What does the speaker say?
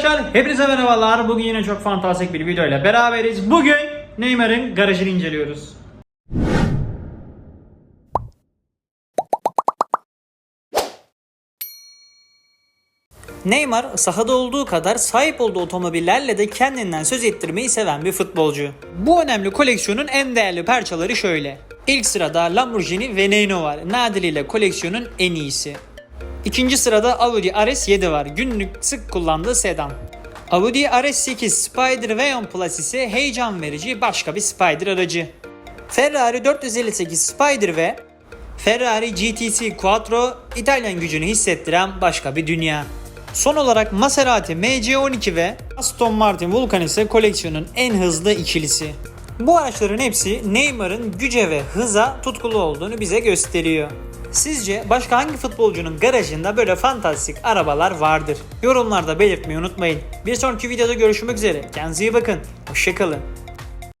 Arkadaşlar hepinize merhabalar. Bugün yine çok fantastik bir video ile beraberiz. Bugün Neymar'ın garajını inceliyoruz. Neymar sahada olduğu kadar sahip olduğu otomobillerle de kendinden söz ettirmeyi seven bir futbolcu. Bu önemli koleksiyonun en değerli parçaları şöyle. İlk sırada Lamborghini Veneno var. Nadir ile koleksiyonun en iyisi. İkinci sırada Audi RS7 var. Günlük sık kullandığı sedan. Audi RS8 Spider Veyon Plus ise heyecan verici başka bir Spider aracı. Ferrari 458 Spider ve Ferrari GTC Quattro İtalyan gücünü hissettiren başka bir dünya. Son olarak Maserati MC12 ve Aston Martin Vulcan ise koleksiyonun en hızlı ikilisi. Bu araçların hepsi Neymar'ın güce ve hıza tutkulu olduğunu bize gösteriyor. Sizce başka hangi futbolcunun garajında böyle fantastik arabalar vardır? Yorumlarda belirtmeyi unutmayın. Bir sonraki videoda görüşmek üzere. Kendinize iyi bakın. Hoşçakalın.